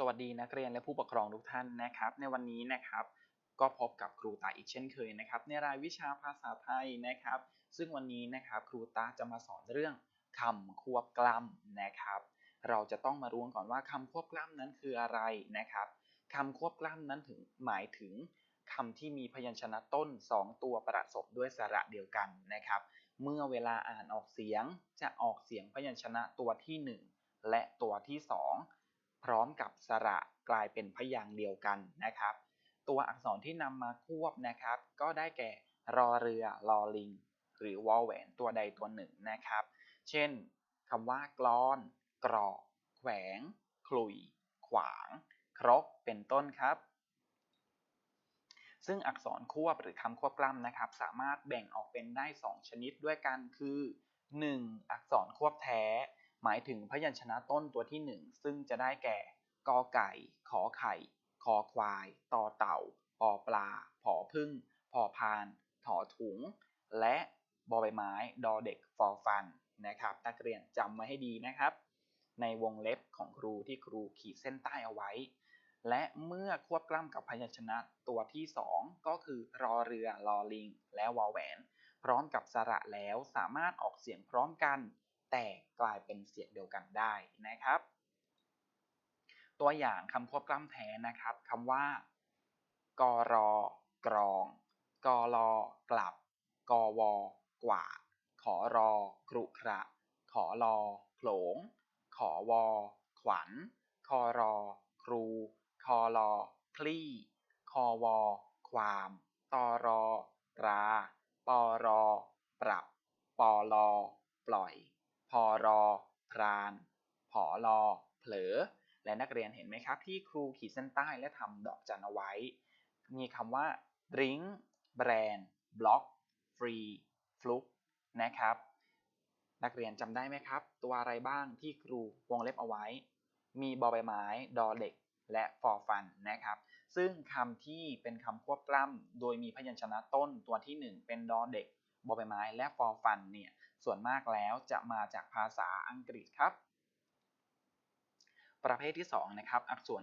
สวัสดีนักเรียนและผู้ปกครองทุกท่านนะครับ ในวันนี้นะครับ ก็พบกับครูตาอีกเช่นเคยนะครับ ในรายวิชาภาษาไทยนะครับ ซึ่งวันนี้นะครับครูตาจะมาสอนเรื่องคำควบกล้ำนะครับ เราจะต้องมารู้ก่อนว่าคำควบกล้ำนั้นคืออะไรนะครับคำควบกล้ำนั้นถึงหมายถึงคำที่มีพยัญชนะต้น 2 ตัวประสบด้วยสระเดียวกันนะครับ เมื่อเวลาอ่านออกเสียงจะออกเสียงพยัญชนะตัวที่ 1 และตัวที่ 2 พร้อมกับสระกลายเป็นพยางค์เดียวกันนะครับ ตัวอักษรที่นำมาควบนะครับ ก็ได้แก่รอเรือลอลิง หรือวอลแหวนตัวใดตัวหนึ่งนะครับ เช่นคำว่ากลอน กรอกแขวงคลุย ขวาง ครก เป็นต้นครับ ซึ่งอักษรควบหรือคำควบกล้ำนะครับ สามารถแบ่งออกเป็นได้ 2 ชนิดด้วยกันคือ 1. อักษรควบแท้ หมายถึงพยัญชนะต้นตัวที่ 1 ซึ่งจะได้แก่กอไก่ ขอไข่ คอควาย ต่อเต่า ปอปลา ผอพึ่งพอพาน ถอถุง และบอใบไม้ ดอเด็ก ฟอฟัน นะครับ นักเรียนจำไว้ให้ดีนะครับ ในวงเล็บของครูที่ครูขีดเส้นใต้เอาไว้ และเมื่อควบกล้ำกับพยัญชนะตัวที่ 2 ก็คือรอเรือลอลิง และวอแหวน พร้อมกับสระแล้วสามารถออกเสียงพร้อมกัน แต่กลายเป็นเสียงเดียวกันได้นะครับ ตัวอย่างคำควบกล้ำแท้นะครับคำว่ากรอกรองกรอกลับ กวกว่า ขอรอกรุขระ ขอรอโขลง ขอวอขวัญ คอรอครู คอรอคลี่ คอวอความตอรอตราปอรอปรับปอลอปล่อย พอรอ พราน ผอรอ เผลอ และนักเรียนเห็นไหมครับ ที่ครูขีดเส้นใต้และทำดอกจันเอาไว้ มีคำว่า drink brand block free fluke นะครับ นักเรียนจำได้ไหมครับ ตัวอะไรบ้างที่ครูวงเล็บเอาไว้ มีบอใบไม้ ดอเด็ก และฟอฟันนะครับ ซึ่งคำที่เป็นคำควบกล้ำโดยมีพยัญชนะต้นตัวที่ 1 เป็นดอเด็กบอใบไม้และฟอฟันเนี่ย ส่วนมากแล้วจะมาจากภาษาอังกฤษครับ ประเภทที่2นะครับอักษร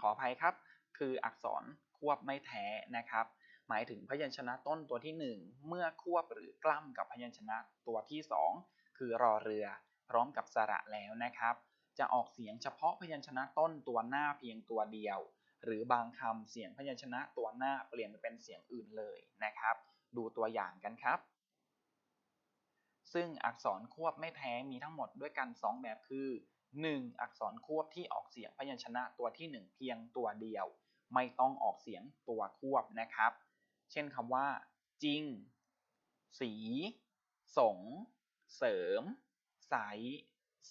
ขออภัยครับ คืออักษรควบไม่แท้นะครับ หมายถึงพยัญชนะต้นตัวที่ 1 เมื่อควบหรือกล้ำกับพยัญชนะตัวที่ 2 คือรอเรือ พร้อมกับสระแล้วนะครับ จะออกเสียงเฉพาะพยัญชนะต้นตัวหน้าเพียงตัวเดียว หรือบางคำเสียงพยัญชนะตัวหน้าเปลี่ยนไปเป็นเสียงอื่นเลยนะครับ ดูตัวอย่างกันครับ ซึ่งอักษรควบไม่แท้มีทั้งหมดด้วยกัน 2 แบบคือ 1. อักษรควบที่ออกเสียงพยัญชนะตัวที่ 1 เพียงตัวเดียว ไม่ต้องออกเสียงตัวควบนะครับ เช่นคำว่า จริง สี สง เสริม ใส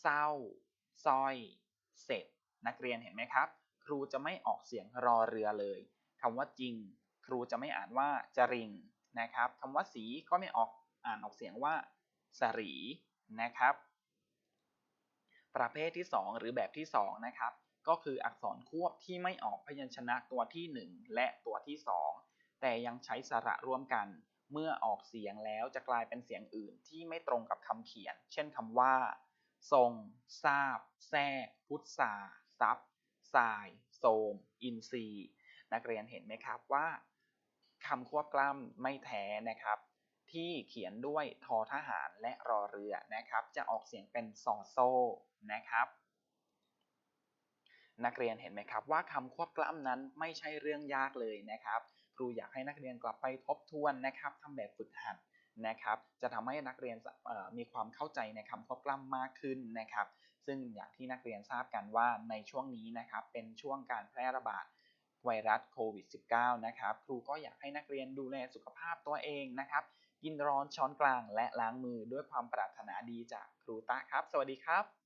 เศร้าสร้อย เสร็จ นักเรียนเห็นไหมครับ ครูจะไม่ออกเสียงรอเรือเลยคำว่าจริง ครูจะไม่อ่านว่าจริงนะครับคำว่าสีก็ไม่ออกอ่านออกเสียงว่า สรีนะครับ ประเภทที่ 2 หรือแบบที่ 2 นะครับ ก็คืออักษรควบที่ไม่ออกพยัญชนะตัวที่ 1 และตัวที่ 2 แต่ยังใช้สระร่วมกัน เมื่อออกเสียงแล้วจะกลายเป็นเสียงอื่นที่ไม่ตรงกับคำเขียน เช่นคำว่า ทรง ทราบ แทรก พุทธาซับสายโสม อินทรีนักเรียนเห็นไหมครับว่าคำควบกล้ำไม่แท้นะครับ ที่เขียนด้วยทอทหารและรอเรือนะครับ จะออกเสียงเป็นซอโซนะครับ นักเรียนเห็นไหมครับว่าคำควบกล้ำนั้นไม่ใช่เรื่องยากเลยนะครับ ครูอยากให้นักเรียนกลับไปทบทวนนะครับทำแบบฝึกหัดนะครับ จะทำให้นักเรียนมีความเข้าใจในคำควบกล้ำมากขึ้นนะครับ ซึ่งอย่างที่นักเรียนทราบกันว่าในช่วงนี้นะครับ เป็นช่วงการแพร่ระบาดไวรัสโควิด -19 นะครับ ครูก็อยากให้นักเรียนดูแลสุขภาพตัวเองนะครับ กินร้อนช้อนกลางและล้างมือด้วยความปรารถนาดีจากครูตะครับ สวัสดีครับ